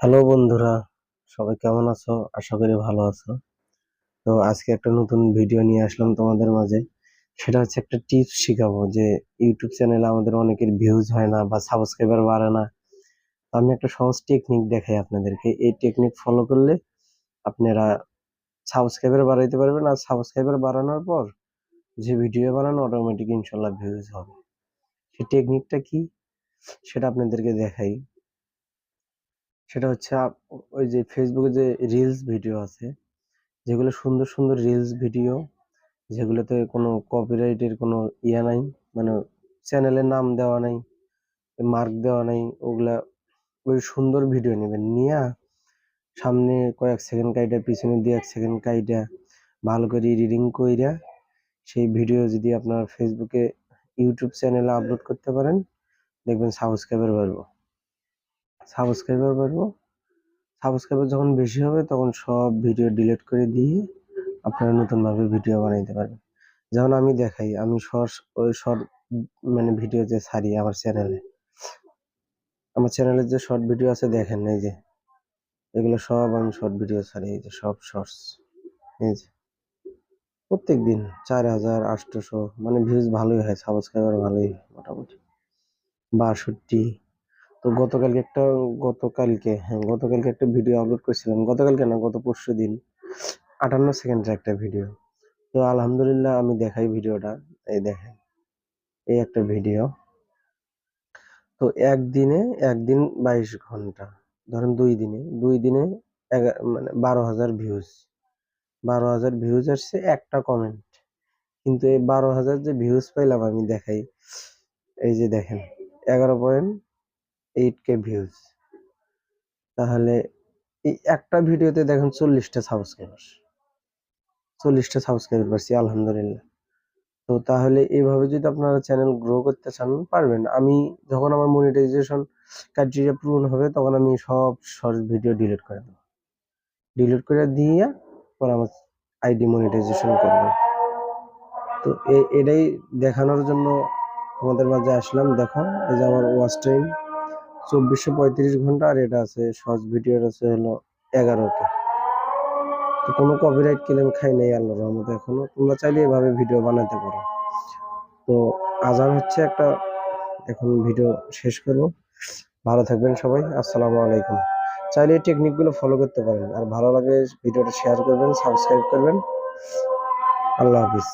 Hello বন্ধুরা, সবাই কেমন আছো? আশা করি ভালো আছো। তো আজকে একটা নতুন ভিডিও নিয়ে আসলাম তোমাদের মাঝে। সেটা হচ্ছে একটা টিপস শিখাবো যে ইউটিউব চ্যানেলে আমাদের অনেকের ভিউজ হয় না বা সাবস্ক্রাইবার বাড়ে না। আমি একটা সহজ টেকনিক দেখাই আপনাদেরকে। এই টেকনিক ফলো করলে আপনারা সাবস্ক্রাইবার বাড়াইতে পারবেন আর সাবস্ক্রাইবার বাড়ানোর পর যে ভিডিও বানানো অটোমেটিক ইনশাল্লাহ ভিউজ হবে। সেই টেকনিকটা কি? সেটা আপনাদেরকে দেখাই। সেটা হচ্ছে ওই যে ফেসবুকে যে রিলস ভিডিও আছে, যেগুলো সুন্দর সুন্দর রিলস ভিডিও যেগুলোতে কোনো কপিরাইটের কোনো ইয়া নাই মানে চ্যানেলের নাম দেওয়া নাই মার্ক দেওয়া নাই, ওগুলা ওই সুন্দর ভিডিও নেবেন। নিয়া সামনে কয়েক সেকেন্ড কাইটা, পিছনে দিয়ে এক সেকেন্ড কাইটা ভালো করে রিডিং কইরা সেই ভিডিও যদি আপনার ফেসবুকে ইউটিউব চ্যানেলে আপলোড করতে পারেন, দেখবেন সাবস্ক্রাইবার বাড়বো। সাবস্ক্রাইবার বাড়বো সাবস্ক্রাইবার যখন বেশি হবে, তখন সব ভিডিও ডিলিট করে দিয়ে আপনারা নতুনভাবে ভিডিও বানাইতে পারবেন। যেমন আমি দেখাই, আমি শর্টস, ওই শর্ট মানে ভিডিও যে ছাড়ি আমার চ্যানেলে। আমার চ্যানেলে যে শর্ট ভিডিও আছে, দেখেন এই যে। এগুলো সব আমি শর্ট ভিডিও ছাড়ি, এই যে সব শর্টস। এই যে। প্রত্যেক দিন চার হাজার আটশোশো মানে ভিউজ ভালোই হয় সাবস্ক্রাইবার ভালোই মোটামুটি। বাষট্টি তো গতকালকে একটা, গতকালকে হ্যাঁ গতকালকে একটা ভিডিও আপলোড করছিলাম। গতকালকে না, গত পরশু দিন আটান্ন সেকেন্ডের একটা ভিডিও তো আলহামদুলিল্লাহ আমি দেখাই ভিডিওটা এই দেখেন, এই একটা ভিডিও তো একদিনে, একদিন বাইশ ঘণ্টা। ধরেন দুই দিনে দুই দিনে মানে বারো হাজার ভিউজ বারো হাজার ভিউজ আসছে একটা কমেন্ট কিন্তু এই বারো হাজার যে ভিউজ পাইলাম আমি দেখাই, এই যে দেখেন, এগারো পয়েন্ট এইট কে ভিউজ তাহলে এই একটা ভিডিওতে দেখেন চল্লিশটা সাবস্ক্রাইবার চল্লিশটা সাবস্ক্রাইবার পাচ্ছি আলহামদুলিল্লাহ। তো তাহলে এইভাবে যদি আপনারা চ্যানেল গ্রো করতে চান, পারবেন। আমি যখন আমার মনিটাইজেশন ক্রাইটেরিয়া পূরণ হবে, তখন আমি সব শর্ট ভিডিও ডিলিট করে দেবো। ডিলিট করে দিয়ে পরে আমার আইডি মনিটাইজেশন করব। তো এটাই দেখানোর জন্য তোমাদের মাঝে আসলাম। দেখো, এই যে আমার ওয়াচ টাইম চব্বিশশো পঁয়ত্রিশ ঘণ্টা আর এটা আছে শর্টস ভিডিওর আছে হলো এগারোটা। তো কোনো কপিরাইট ক্লেম খাই নাই আল্লাহ রহমতে এখনও। তোমরা চাইলে এভাবে ভিডিও বানাতে পারো। তো আজান হচ্ছে একটা, এখন ভিডিও শেষ করব। ভালো থাকবেন সবাই, আসসালামু আলাইকুম। চাইলে এই টেকনিকগুলো ফলো করতে পারেন। আর ভালো লাগে ভিডিওটা শেয়ার করবেন সাবস্ক্রাইব করবেন। আল্লাহ হাফিজ।